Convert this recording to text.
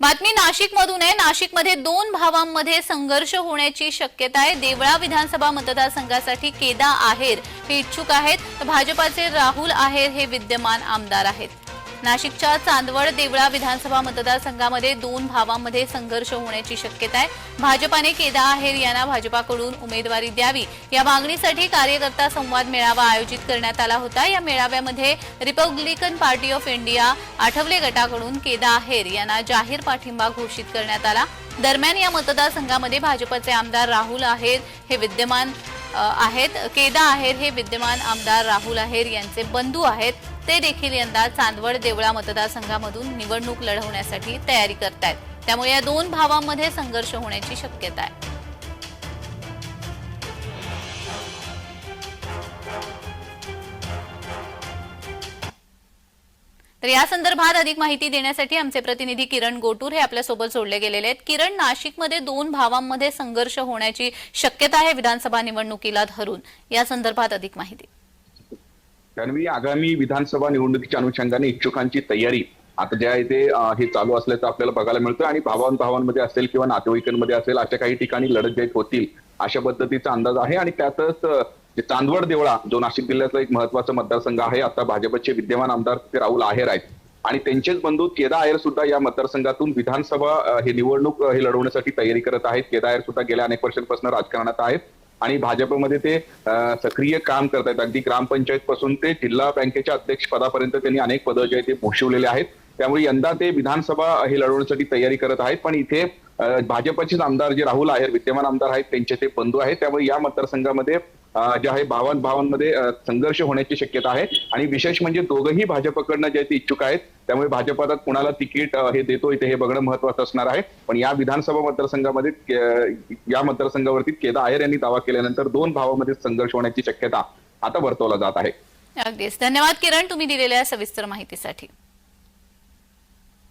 बातमी नाशिक मधून आहे. नाशिकमध्ये दोन भावांमध्ये संघर्ष होण्याची शक्यता आहे. देवळा विधानसभा मतदारसंघासाठी केदा आहेर हे इच्छुक आहेत. तर भाजपाचे राहुल आहेर हे विद्यमान आमदार आहेत. नाशिकच्या चांदवड देवळा विधानसभा मतदारसंघामध्ये दोन भावांमध्ये संघर्ष होण्याची शक्यता आहे भाजपाने केदा आहेर यांना भाजपाकडून उमेदवारी द्यावी. या मागणीसाठी कार्यकर्ता संवाद मेळावा आयोजित करण्यात आला होता. या मेळाव्यामध्ये Republican party of India Athawale गटाकडून केदा आहेर यांना जाहीर पाठिंबा घोषित करण्यात आला. दरम्यान या मतदारसंघामध्ये भाजपचे आमदार राहुल आहेर हे विद्यमान आहेत. केदा आहेर हे विद्यमान आमदार राहुल आहेर यांचे बंधू आहेत. ते देखील यंदा चांदवड देवळा मतदारसंघामधून निवडणूक लढवण्यासाठी तयारी करतायत. त्यामुळे या दोन भावांमध्ये संघर्ष होण्याची शक्यता आहे. तर या संदर्भात अधिक माहिती देण्यासाठी आमचे प्रतिनिधी किरण गोटूर हे आपल्यासोबत जोडले गेलेले आहेत. किरण नाशिकमध्ये दोन भावांमध्ये संघर्ष होण्याची शक्यता आहे विधानसभा निवडणुकीला धरून. या संदर्भात अधिक माहिती. तन्वी आगामी विधानसभा निवडणुकीच्या अनुषंगाने इच्छुकांची तयारी आता ज्या इथे हे चालू असल्याचं आपल्याला बघायला मिळतं आणि भावान भावांमध्ये असेल किंवा नातेवाईकांमध्ये असेल अशा काही ठिकाणी लढत जाहीर होतील अशा पद्धतीचा अंदाज आहे. आणि त्यातच चांदवड देवळा जो नाशिक जिल्ह्यातला एक महत्त्वाचा मतदारसंघ आहे आता भाजपचे विद्यमान आमदार ते राहुल आहेर आहेत. आणि त्यांचेच बंधू केदा आयर सुद्धा या मतदारसंघातून विधानसभा हे निवडणूक हे लढवण्यासाठी तयारी करत आहेत. केदा आयर सुद्धा गेल्या अनेक वर्षांपासून राजकारणात आहेत. आणि भाजपमध्ये ते सक्रिय काम करत आहेत अगदी ग्रामपंचायत पासून ते जिल्हा बँकेच्या अध्यक्ष पदापर्यंत त्यांनी अनेक पदं जे आहेत ते भूषवलेले आहेत. त्यामुळे यंदा ते विधानसभा हे लढवण्यासाठी तयारी करत आहेत. पण इथे भाजपचेच आमदार जे राहुल आहेर विद्यमान आमदार आहेत त्यांचे ते बंधू आहेत. त्यामुळे या मतदारसंघामध्ये जे आहे बावन भावांमध्ये संघर्ष होण्याची शक्यता आहे. आणि विशेष म्हणजे दोघंही भाजपकडनं जे ते इच्छुक आहेत. त्यामुळे भाजप आता कुणाला तिकीट हे देतो इथे हे बघणं महत्वाचं असणार आहे. पण या विधानसभा मतदारसंघामध्ये या मतदारसंघावरती केदा आयर यांनी दावा केल्यानंतर दोन भावामध्ये संघर्ष होण्याची शक्यता आता वर्तवला जात आहे. अगदीच. धन्यवाद किरण तुम्ही दिलेल्या सविस्तर माहितीसाठी.